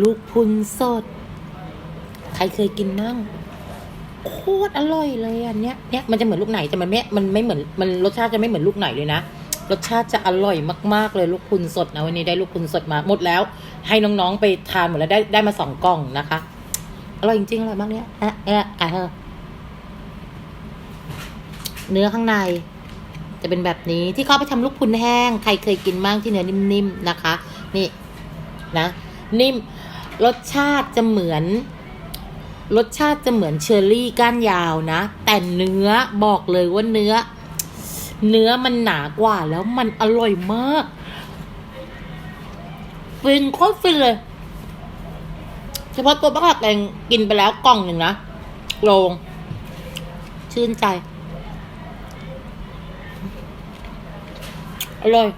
ลูกพุนสด ใครเคยกินมั่งโคตรอร่อยเลยอันเนี้ยเนี้ยมันจะเหมือนลูกไหนแต่มันไม่มันไม่เหมือนมันรสชาติจะไม่เหมือนลูกไหนเลยนะรสชาติจะอร่อยมาก ๆ เลยลูกพุนสดนะวันนี้ได้ลูกพุนสดมาหมดแล้ว ให้น้องๆไปทานหมดแล้วได้ได้มาสองกล่องนะคะ อร่อยจริงๆอร่อยมากเนี้ยเอะเอะอะเธอเนื้อข้างใน จะเป็นแบบนี้ที่เขาไปทำลูกพุนแห้ง ใครเคยกินบ้างที่เนื้อนิ่มๆนะคะ นี่นะ นิ่ม รสชาติจะเหมือน รสชาติจะเหมือนเชอร์รี่ก้านยาวนะ แต่เนื้อบอกเลยว่าเนื้อ เนื้อมันหนากว่าแล้วมันอร่อยมากฟินโคตรฟินเลย เฉพาะตัวปลาผักเองกินไปแล้วกล่องหนึ่งนะโลงชื่นใจ อร่อย